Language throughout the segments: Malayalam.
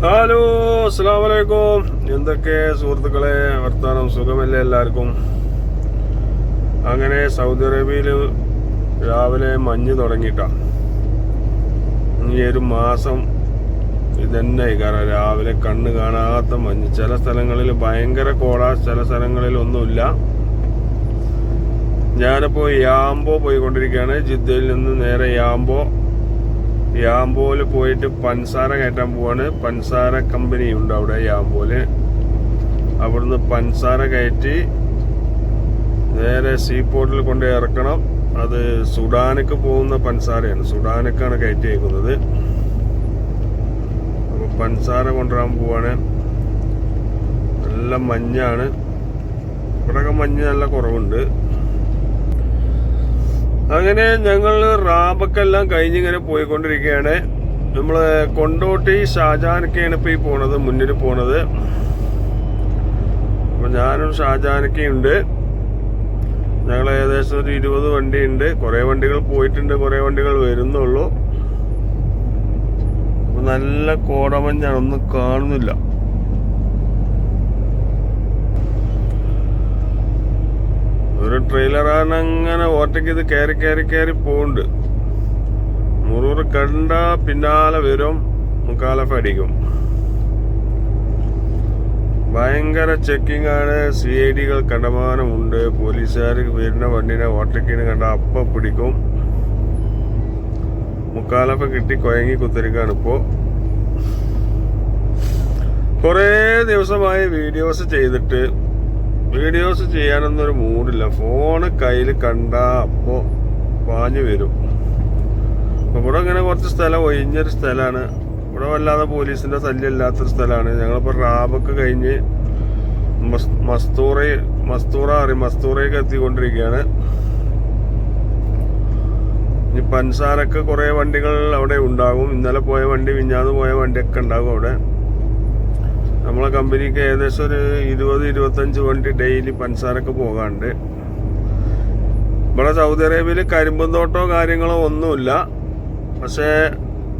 ഹലോ അസ്സാം വലൈക്കും എന്തൊക്കെ സുഹൃത്തുക്കളെ വർത്താനം സുഖമല്ലേ എല്ലാവർക്കും? അങ്ങനെ സൗദി അറേബ്യയിൽ രാവിലെ മഞ്ഞ് തുടങ്ങിയിട്ടാണ് ഈ ഒരു മാസം ഇതന്നെ കാരണം രാവിലെ കണ്ണ് കാണാത്ത മഞ്ഞ്. ചില സ്ഥലങ്ങളിൽ ഭയങ്കര കോട ചില സ്ഥലങ്ങളിൽ ഒന്നുമില്ല. ഞാനിപ്പോ യാമ്പോ പോയിക്കൊണ്ടിരിക്കുകയാണ്. ജിദ്ദയിൽ നിന്ന് നേരെ യാംബോ യാംബോയിൽ പോയിട്ട് പൻസാര കയറ്റാൻ പോവാണ്. പൻസാര കമ്പനി ഉണ്ട് അവിടെ യാമ്പോൽ അവിടുന്ന് പൻസാര കയറ്റി നേരെ സീ പോർട്ടിൽ കൊണ്ട് ഇറക്കണം. അത് സുഡാനക്ക് പോകുന്ന പൻസാരയാണ്. സുഡാനക്കാണ് കയറ്റി അയക്കുന്നത് അപ്പൊ പൻസാര കൊണ്ടുവരാൻ പോവാണ്. നല്ല മഞ്ഞാണ്. ഇവിടെയൊക്കെ മഞ്ഞ് നല്ല കുറവുണ്ട്. അങ്ങനെ ഞങ്ങൾ റാബക്കെല്ലാം കഴിഞ്ഞിങ്ങനെ പോയിക്കൊണ്ടിരിക്കുകയാണ്. നമ്മൾ കൊണ്ടോട്ടി ഷാജാനൊക്കെയാണ് ഇപ്പോൾ ഈ പോണത് മുന്നിൽ പോണത്. അപ്പം ഞാനും ഷാജാനൊക്കെ ഉണ്ട് ഞങ്ങൾ ഏകദേശം ഒരു ഇരുപത് വണ്ടി ഉണ്ട് കുറെ വണ്ടികൾ പോയിട്ടുണ്ട് കുറേ വണ്ടികൾ വരുന്നുള്ളൂ. നല്ല കോടമഞ്ഞാണ് ഒന്നും കാണുന്നില്ല. ഒരു ട്രെയിലറാണ് അങ്ങനെ ഓട്ടയ്ക്ക് ഇത് കയറി കയറി കയറി പോകുന്നുണ്ട് മുറൂറ് കണ്ട പിന്നാലെ വരും മുക്കാലഫ് അടിക്കും. ഭയങ്കര ചെക്കിംഗ് ആണ് സി ഐ ഡികൾ കണ്ടമാനമുണ്ട്. പോലീസുകാർ വരുന്ന വണ്ടിനെ ഓട്ടയ്ക്കിന് കണ്ട അപ്പ പിടിക്കും. മുക്കാലഫ് കിട്ടി കൊയങ്ങി കുത്തിരിക്കാണ് ഇപ്പോ. കുറേ ദിവസമായി വീഡിയോസ് ചെയ്തിട്ട് വീഡിയോസ് ചെയ്യാനൊന്നും ഒരു മൂഡില്ല ഫോണ് കയ്യിൽ കണ്ട അപ്പോ പാഞ്ഞു വരും. അപ്പൊ ഇവിടെ ഇങ്ങനെ കുറച്ച് സ്ഥലം ഒഴിഞ്ഞൊരു സ്ഥലമാണ്. ഇവിടെ വല്ലാതെ പോലീസിന്റെ ശല്യം ഇല്ലാത്തൊരു സ്ഥലമാണ്. ഞങ്ങളിപ്പോ റാബൊക്കെ കഴിഞ്ഞ് മസ്- മസ്തൂറ മസ്തൂറ അറിയും മസ്തൂറയൊക്കെ എത്തിക്കൊണ്ടിരിക്കുകയാണ്. ഇനി പൻസാരൊക്കെ കുറെ വണ്ടികൾ അവിടെ ഉണ്ടാകും. ഇന്നലെ പോയ വണ്ടി മിഞ്ഞാന്ന് പോയ വണ്ടിയൊക്കെ ഉണ്ടാകും അവിടെ. നമ്മളെ കമ്പനിക്ക് ഏകദേശം ഒരു ഇരുപത് ഇരുപത്തഞ്ച് വണ്ടി ഡെയിലി പഞ്ചസാരക്ക് പോകാണ്ട് ഇവിടെ സൗദി അറേബ്യയിൽ കരിമ്പും തോട്ടോ കാര്യങ്ങളോ ഒന്നുമില്ല. പക്ഷേ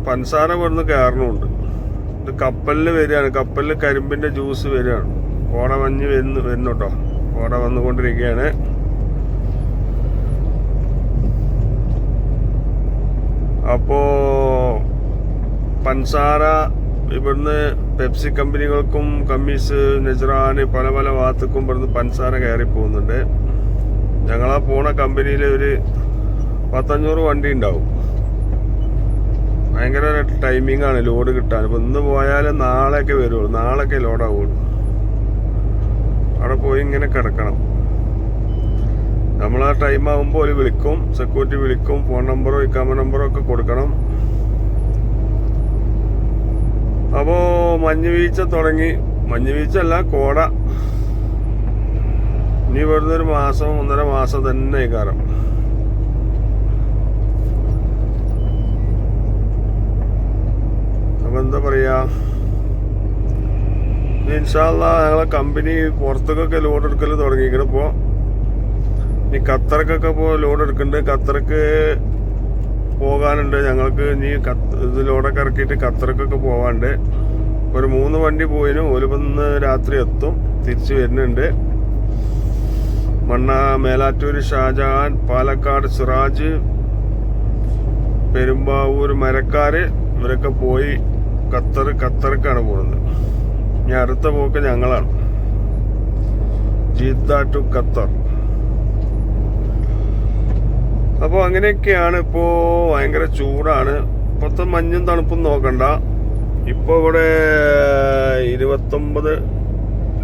പഞ്ചസാര വന്ന് കയറണമുണ്ട് ഇത് കപ്പലിൽ വരികയാണ്. കപ്പലിൽ കരിമ്പിന്റെ ജ്യൂസ് വരികയാണ്. കോട മഞ്ഞ് വരുന്നു വരുന്നു കേട്ടോ കോട വന്നുകൊണ്ടിരിക്കുകയാണ്. അപ്പോ പൻസാര ഇവിടുന്ന് പെപ്സി കമ്പനികൾക്കും കമ്മീസ് നെജ്റാന് പല പല ഭാഗത്തേക്കും ഇവിടുന്ന് പൻസാര കയറി പോകുന്നുണ്ട്. ഞങ്ങളാ പോണ കമ്പനിയിൽ ഒരു പത്തഞ്ഞൂറ് വണ്ടി ഉണ്ടാവും. ഭയങ്കര ടൈമിംഗ് ആണ് ലോഡ് കിട്ടാൻ. ഇപ്പൊ ഇന്ന് പോയാൽ നാളെയൊക്കെ വരുള്ളൂ നാളെയൊക്കെ ലോഡാവുള്ളൂ അവിടെ പോയി ഇങ്ങനെ കിടക്കണം. നമ്മൾ ആ ടൈം ആകുമ്പോൾ ഒരു വിളിക്കും. സെക്യൂരിറ്റി വിളിക്കും. ഫോൺ നമ്പറോ ഇക്കാമ നമ്പറോ ഒക്കെ കൊടുക്കണം. അപ്പോ മഞ്ഞ് വീഴ്ച തുടങ്ങി. മഞ്ഞ് വീഴ്ച അല്ല കോട. ഇനി വരുന്ന ഒരു മാസം ഒന്നര മാസം തന്നെ കാരണം അപ്പൊ എന്താ പറയാ? ഇൻഷാല്ല ഞങ്ങളെ കമ്പനി പുറത്തേക്കൊക്കെ ലോഡ് എടുക്കൽ തുടങ്ങിയിരിക്കണം ഇപ്പോ. ഇനി ഖത്തർക്കൊക്കെ ഇപ്പോൾ ലോഡ് എടുക്കുന്നുണ്ട് ഖത്തർക്ക് പോകാനുണ്ട്. ഞങ്ങൾക്ക് ഇനി ഇതിലൂടെ കറക്കിയിട്ട് ഖത്തറക്കൊക്കെ പോകാണ്ട് ഒരു മൂന്ന് വണ്ടി പോയിന്. ഒരു രാത്രി എത്തും. തിരിച്ചു വരുന്നുണ്ട്. മണ്ണ മേലാറ്റൂർ ഷാജഹാൻ പാലക്കാട് സിറാജ് പെരുമ്പാവൂർ മരക്കാർ ഇവരൊക്കെ പോയി ഖത്തർ ഖത്തർക്കാണ് പോകുന്നത്. ഇനി അടുത്ത പോക്ക് ഞങ്ങളാണ്. ജിദ്ദ ടു ഖത്തർ. അപ്പോൾ അങ്ങനെയൊക്കെയാണ് ഇപ്പോ ഭയങ്കര ചൂടാണ്. ഇപ്പോഴത്തെ മഞ്ഞും തണുപ്പും നോക്കണ്ട. ഇപ്പൊ ഇവിടെ ഇരുപത്തൊമ്പത്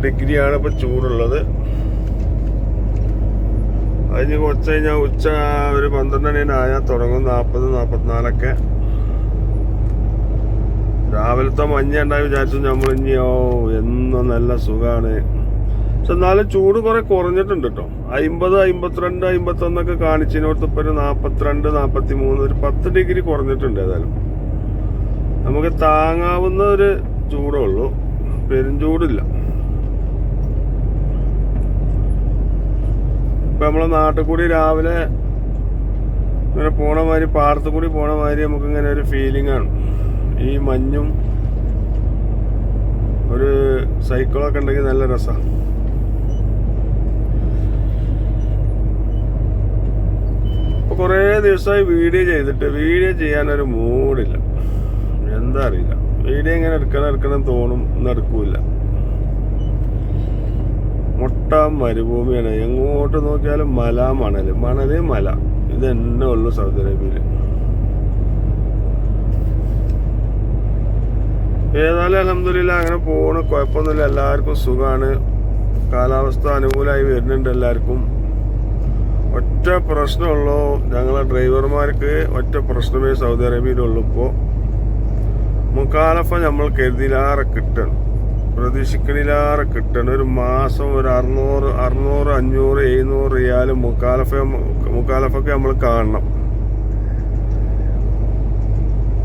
ഡിഗ്രിയാണ് ഇപ്പൊ ചൂടുള്ളത്. അതിന് കുറച്ച് കഴിഞ്ഞാൽ ഉച്ച ഒരു പന്ത്രണ്ട് മണിനായാൽ തുടങ്ങും. നാൽപ്പത് നാൽപ്പത്തിനാലൊക്കെ രാവിലത്തെ മഞ്ഞ ഉണ്ടായി വിചാരിച്ചു. നമ്മൾ ഇനി ഓ എന്നും നല്ല സുഖാണ്. പക്ഷെ എന്നാലും ചൂട് കുറെ കുറഞ്ഞിട്ടുണ്ട് കേട്ടോ അമ്പത് അമ്പത്തിരണ്ട് അമ്പത്തൊന്നൊക്കെ കാണിച്ചതിനോടത്ത് ഇപ്പൊ ഒരു നാപ്പത്തിരണ്ട് നാപ്പത്തി മൂന്ന് ഒരു പത്ത് ഡിഗ്രി കുറഞ്ഞിട്ടുണ്ട് ഏതായാലും. നമുക്ക് താങ്ങാവുന്ന ഒരു ചൂടേ ഉള്ളൂ. പെരുംചൂടില്ല ഇപ്പൊ നമ്മളെ നാട്ടിൽ കൂടി രാവിലെ ഇങ്ങനെ പോണ മാതിരി പാടത്ത് കൂടി പോണ മാതിരി നമുക്ക് ഇങ്ങനെ ഒരു ഫീലിംഗ് ആണ്. ഈ മഞ്ഞും ഒരു സൈക്കിളൊക്കെ ഉണ്ടെങ്കിൽ നല്ല രസമാണ് ഇപ്പൊ കുറേ ദിവസമായി വീഡിയോ ചെയ്തിട്ട് വീഡിയോ ചെയ്യാൻ ചെയ്യാനൊരു മൂടില്ല. എന്താ അറിയില്ല. വീഡിയോ ഇങ്ങനെ എടുക്കണം എടുക്കണം തോന്നും നടക്കൂല മുട്ട മരുഭൂമിയാണ്. എങ്ങോട്ട് നോക്കിയാലും മല മണൽ മണൽ മല. ഇത് തന്നെ ഉള്ളു സൗദി അറേബ്യയിൽ. ഏതായാലും അലഹമില്ല അങ്ങനെ പോണ്. കുഴപ്പമൊന്നുമില്ല. എല്ലാവർക്കും സുഖമാണ് കാലാവസ്ഥ അനുകൂലമായി വരുന്നുണ്ട് എല്ലാവർക്കും. ഒറ്റ പ്രശ്നമുള്ളൂ. ഞങ്ങളെ ഡ്രൈവർമാർക്ക് ഒറ്റ പ്രശ്നമേ സൗദി അറേബ്യയിലുള്ളൂ ഇപ്പോൾ മുക്കാലഫ നമ്മൾ കരുതിയിലാറെ കിട്ടണം. പ്രതീക്ഷിക്കണിലാറെ കിട്ടണം. ഒരു മാസം ഒരു അറുന്നൂറ് അറുന്നൂറ് അഞ്ഞൂറ് എഴുന്നൂറ് റിയാൽ മുക്കാലഫ മുക്കാലഫൊക്കെ നമ്മൾ കാണണം.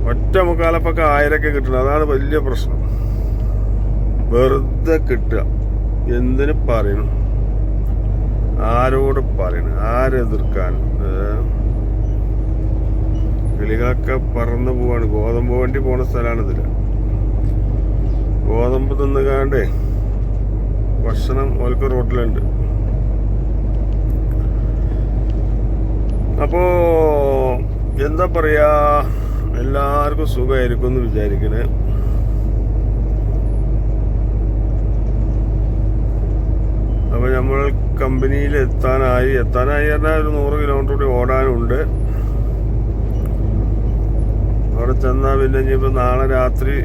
ഒറ്റ മുക്കാലപ്പൊക്കെ ആയിരൊക്കെ കിട്ടണം. അതാണ് വലിയ പ്രശ്നം. വെറുതെ കിട്ടുക. എന്തിനു പറയണം? ആരോട് പറയണം ആരെതിർക്കാൻ കിളികളൊക്കെ പറന്നു പോവാണ്. ഗോതമ്പ് വണ്ടി പോണ സ്ഥലമാണ് ഇതിൽ ഗോതമ്പ് തിന്നുകാണ്ടേ ഭക്ഷണം ഓൽക്ക് റോട്ടിലുണ്ട്. അപ്പോ എന്താ പറയാ? എല്ലാവർക്കും സുഖമായിരിക്കും എന്ന് വിചാരിക്കണേ അപ്പൊ നമ്മൾ കമ്പനിയിൽ എത്താനായി. എത്താനായി പറഞ്ഞാൽ ഒരു നൂറ് കിലോമീറ്റർ കൂടി ഓടാനുണ്ട്. അവിടെ ചെന്നാൽ പിന്നെ ഇനിയിപ്പോൾ നാളെ രാത്രി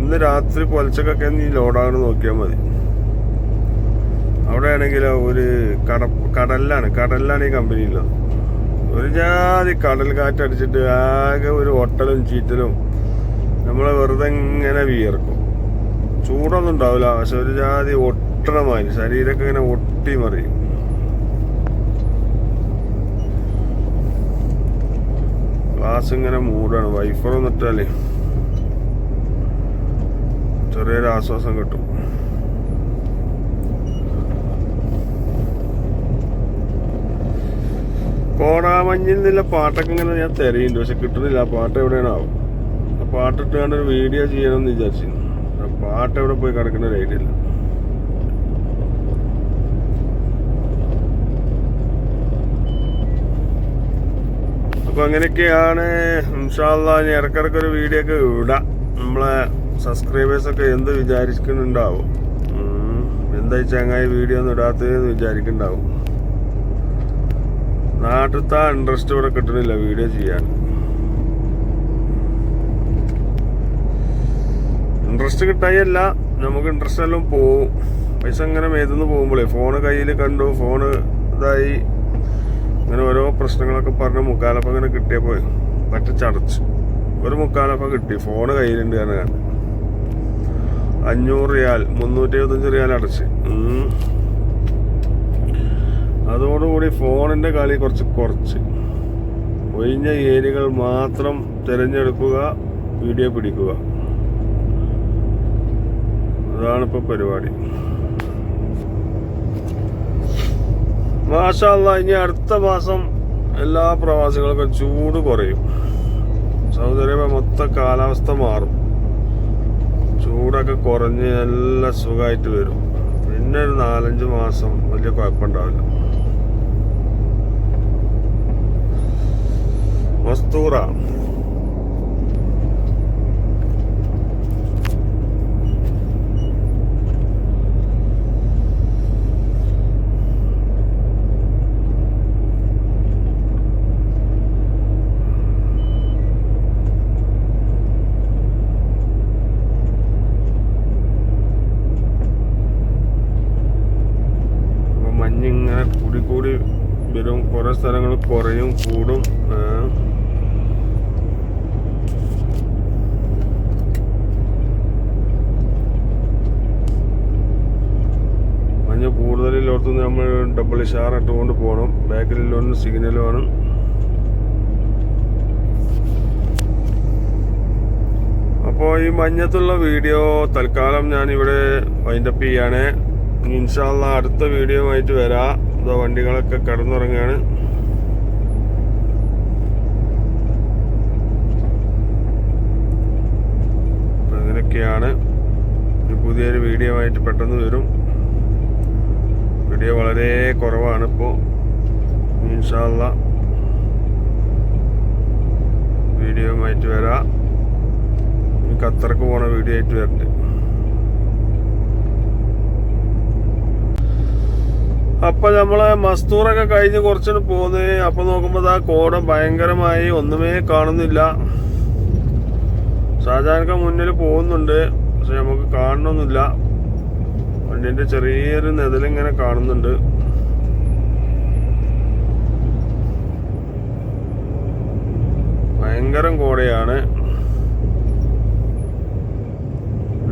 ഇന്ന് രാത്രി പൊലച്ചക്കൊക്കെ നീ ലോഡാണ് നോക്കിയാൽ മതി. അവിടെ ആണെങ്കിൽ ഒരു കട കടലിലാണ് കടലിലാണ് ഈ കമ്പനിയിലോ ഒരു ജാതി കടൽ കാറ്റടിച്ചിട്ട് ആകെ ഒരു ഒട്ടലും ചീറ്റലും നമ്മളെ വെറുതെ ഇങ്ങനെ വിയർക്കും. ചൂടൊന്നും ഉണ്ടാവില്ല പക്ഷെ ഒരു ജാതി ഒട്ടണ ശരീരമൊക്കെ ഇങ്ങനെ ഒട്ടി മറിയും. ഗ്ലാസ് ഇങ്ങനെ മൂടാണ്. വൈഫർ വന്നിട്ടാലേ ചെറിയൊരു ആശ്വാസം കിട്ടും. കോടാമഞ്ഞിൽ നിന്നുള്ള പാട്ടൊക്കെ ഇങ്ങനെ ഞാൻ തിരയുണ്ട് പക്ഷെ കിട്ടുന്നില്ല. ആ പാട്ട് എവിടെയാണ് ആവും? ആ പാട്ടിട്ട് കണ്ടൊരു വീഡിയോ ചെയ്യണമെന്ന് വിചാരിച്ചിരുന്നു. പാട്ട് എവിടെ പോയി കിടക്കുന്ന ഒരു ഐഡിയ ഇല്ല. അപ്പൊ അങ്ങനെയൊക്കെയാണ്. ഇൻഷാല്ല ഞാൻ ഇടക്കിടക്ക് ഒരു വീഡിയോ ഒക്കെ ഇടാം. നമ്മളെ സബ്സ്ക്രൈബേഴ്സൊക്കെ എന്ത് വിചാരിക്കുന്നുണ്ടാവും? എന്താ ചങ്ങായി വീഡിയോ ഒന്നും ഇടാത്തതെന്ന് വിചാരിക്കുന്നുണ്ടാവും. നാട്ടിലത്തെ ഇൻട്രസ്റ്റ് ഇവിടെ കിട്ടണില്ല വീഡിയോ ചെയ്യാൻ. ഇൻട്രസ്റ്റ് കിട്ടായല്ല നമുക്ക് ഇൻട്രസ്റ്റ് എല്ലാം പോവും. പൈസ ഇങ്ങനെ മേതെന്ന് പോകുമ്പോഴേ ഫോണ് കയ്യിൽ കണ്ടു ഫോണ് ഇതായി. അങ്ങനെ ഓരോ പ്രശ്നങ്ങളൊക്കെ പറഞ്ഞ് മുക്കാലപ്പം ഇങ്ങനെ കിട്ടിയപ്പോൾ പറ്റ ചടച്ചു. ഒരു മുക്കാലപ്പം കിട്ടി. ഫോണ് കയ്യിലുണ്ട് കാരണം കണ്ട്. അഞ്ഞൂറ് റിയാൽ മുന്നൂറ്റി എഴുപത്തഞ്ച് റിയാൽ അടച്ച്. അതോടുകൂടി ഫോണിന്റെ കളി കുറച്ച് കുറച്ച്. ഒഴിഞ്ഞ ഏരിയകൾ മാത്രം തിരഞ്ഞെടുക്കുക വീഡിയോ പിടിക്കുക. അതാണിപ്പോ പരിപാടി. മാഷല്ല ഇനി അടുത്ത മാസം എല്ലാ പ്രവാസികൾക്കും ചൂട് കുറയും. സൗദി അറേബ്യ മൊത്തം കാലാവസ്ഥ മാറും. ചൂടൊക്കെ കുറഞ്ഞ് നല്ല സുഖമായിട്ട് വരും. പിന്നെ ഒരു നാലഞ്ച് മാസം വലിയ കുഴപ്പമുണ്ടാവില്ല. മസ്തൂറ അപ്പൊ മഞ്ഞിങ്ങനെ കൂടി വരും. കുറെ സ്ഥലങ്ങൾ കുറയും കൂടും. മഞ്ഞ ഓർത്തു നമ്മൾ ഡബിൾ ഷാർ ഇട്ടുകൊണ്ട് പോകണം ബാക്കിലുള്ളൊന്ന് സിഗ്നൽ വേണം. അപ്പോൾ ഈ മഞ്ഞത്തുള്ള വീഡിയോ തൽക്കാലം ഞാൻ ഇവിടെ വൈൻഡപ്പ് ചെയ്യാണ് ഇൻഷാല്ല അടുത്ത വീഡിയോ ആയിട്ട് വരാം. ഇതാ വണ്ടികളൊക്കെ കടന്നുറങ്ങാണ്. അങ്ങനെയൊക്കെയാണ്. ഒരു പുതിയൊരു വീഡിയോ ആയിട്ട് പെട്ടെന്ന് വരും. വീഡിയോ വളരെ കുറവാണ് ഇപ്പോൾ ഇൻഷാല്ല വീഡിയോ ആയിട്ട് വരാം. ഖത്തർക്ക് പോണ വീഡിയോ ആയിട്ട് വരണ്ട് അപ്പൊ നമ്മളെ മസ്തൂറൊക്കെ കഴിഞ്ഞ് കുറച്ചിട്ട് പോന്ന്. അപ്പൊ നോക്കുമ്പോ ആ കോടം ഭയങ്കരമായി ഒന്നുമേ കാണുന്നില്ല. ഷാജാനൊക്കെ മുന്നിൽ പോകുന്നുണ്ട്. പക്ഷെ നമുക്ക് കാണണമെന്നില്ല വണ്ടിന്റെ ചെറിയൊരു നെതലിങ്ങനെ കാണുന്നുണ്ട്. ഭയങ്കരം കോടയാണ്.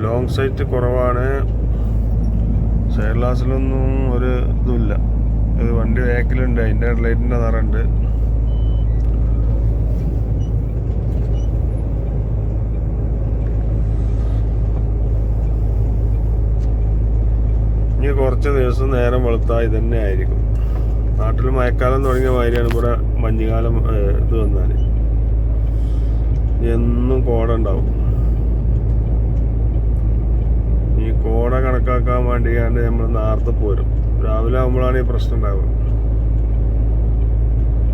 ലോങ് സൈറ്റ് കുറവാണ്. സൈഡ് ഗ്ലാസ്സിലൊന്നും ഒരു ഇതുമില്ല. ഇത് വണ്ടി ബാക്കിലുണ്ട് അതിന്റെ ലൈറ്റിന്റെ നിറണ്ട്. ഇനി കുറച്ച് ദിവസം നേരം വെളുത്താൽ ഇത് തന്നെ ആയിരിക്കും. നാട്ടിൽ മഴക്കാലം തുടങ്ങിയ മാതിരിയാണ് ഇവിടെ മഞ്ഞുകാലം ഇത് വന്നാൽ എന്നും കോട ഉണ്ടാവും. ഈ കോട കണക്കാക്കാൻ വേണ്ടിയാണ്ട് നമ്മൾ നേരത്തെ പോരും. രാവിലെ ആകുമ്പോഴാണ് ഈ പ്രശ്നം ഉണ്ടാവുക.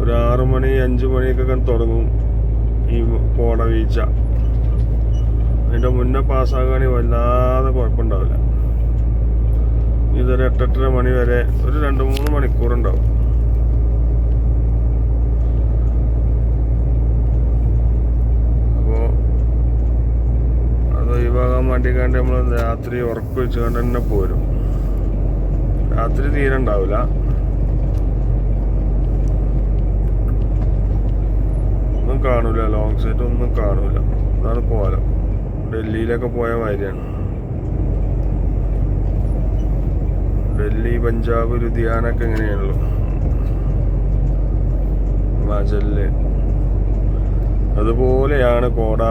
ഒരു ആറ് മണി അഞ്ചു മണിയൊക്കെ തുടങ്ങും ഈ കോട വീഴ്ച. അതിന്റെ മുന്നേ പാസ്സാകുകയാണെങ്കിൽ വല്ലാതെ കുഴപ്പമുണ്ടാവില്ല. ഇതൊരു എട്ടെട്ടര മണി വരെ ഒരു രണ്ട് മൂന്ന് മണിക്കൂർ ഉണ്ടാവും അപ്പോൾ അത് വണ്ടി കണ്ട് നമ്മൾ രാത്രി ഉറക്കം വെച്ചുകൊണ്ട് തന്നെ പോരും. രാത്രി തീരെ ഉണ്ടാവില്ല. ഒന്നും കാണൂല. ലോങ് സൈറ്റ് ഒന്നും കാണൂല. അതാണ് കോലം. ഡൽഹിയിലൊക്കെ പോയ മാതിരിയാണ്. ഡൽഹി പഞ്ചാബ് ലുധിയാനൊക്കെ എങ്ങനെയാണല്ലോ ഹിമാചലിൽ. അതുപോലെയാണ് കോട